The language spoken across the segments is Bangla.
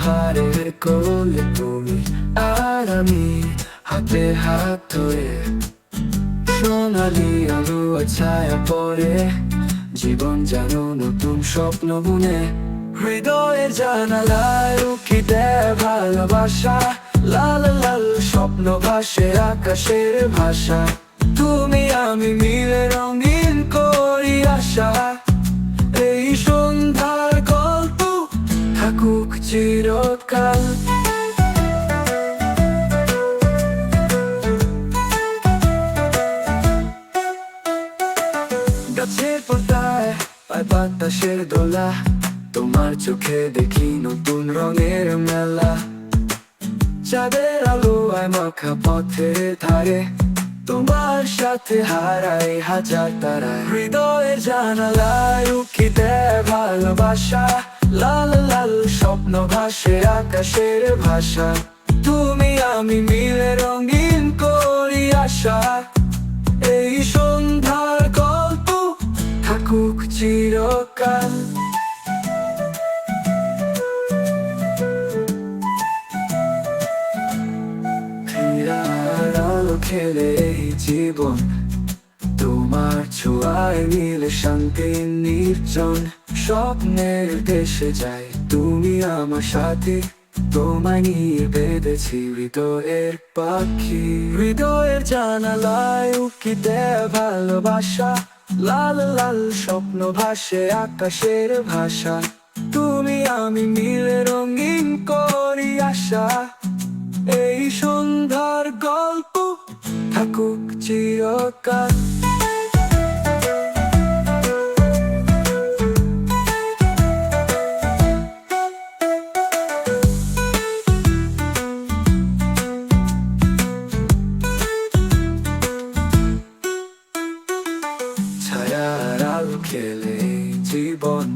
পাহাড়ের কোলে তুমি আর আমি হাতে হাত ধরে। সোনালি আলো ছায়া পরে জীবন জানো নতুন স্বপ্ন বুনে হৃদয়ে জানালায় উকি দেয় ভালোবাসা, লাল লাল স্বপ্ন ভাসে আকাশের ভাষা। তুমি আমি মিল চিরকাল গাছের পাতায় পায় বাতাসের দোলা তোমার চোখে দেখি নতুন রঙের মেলা চাঁদের আলোয় মাখা পথের ধারে তোমার সাথে হারাই হাজার তারায় হৃদয়ের জানালায় উকিতে ভালোবাসা লাল লাল স্বপ্ন ভাসে আকাশের ভাষা। তুমি, আমি মিলে রঙিন করি আশা। এই সন্ধ্যার গল্প থাকুক চিরকাল। খেলে জীবন তোমার ছোঁয়ায় মিলে শান্তি নির্জন স্বপ্নের দেশে যাই। তুমি আমার সাথে তোমায় নিয়ে বেঁধেছি। হৃদয়ের পাখি, হৃদয়ের জানালায় উকিতে ভালোবাসা। লাল লাল স্বপ্ন ভাসে আকাশের ভাষা। তুমি আমি মিলে রঙিন করি আশা। এই সন্ধ্যার গল্প থাকুক চিরকাল। খেলে জীবন।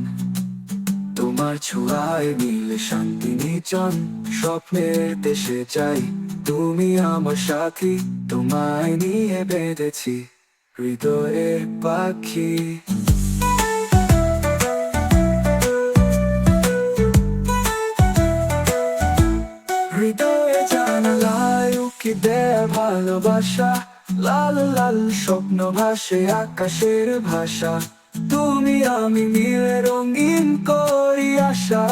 তোমার ছোঁয়ায় মিলে শান্তি নিচন স্বপ্নের দেশে যাই। তুমি আমার সাথী, তোমায় নিয়ে বেঁধেছি হৃদয়ের পাখি। হৃদয়ে জানালায় উকি দেয় ভালোবাসা। লাল লাল স্বপ্ন ভাসে আকাশের ভাষা। তুমি আমি মিলে রঙিন করি আশা।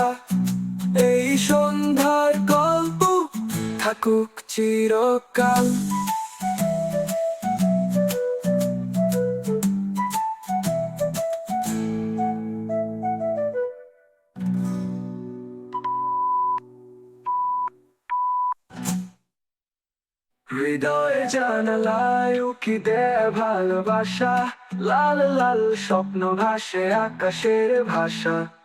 এই সন্ধ্যার গল্প থাকুক চিরকাল। হৃদয়ে জানালায় উকি দেয় ভালোবাসা। লাল লাল স্বপ্ন ভাসে আকাশের ভাষা।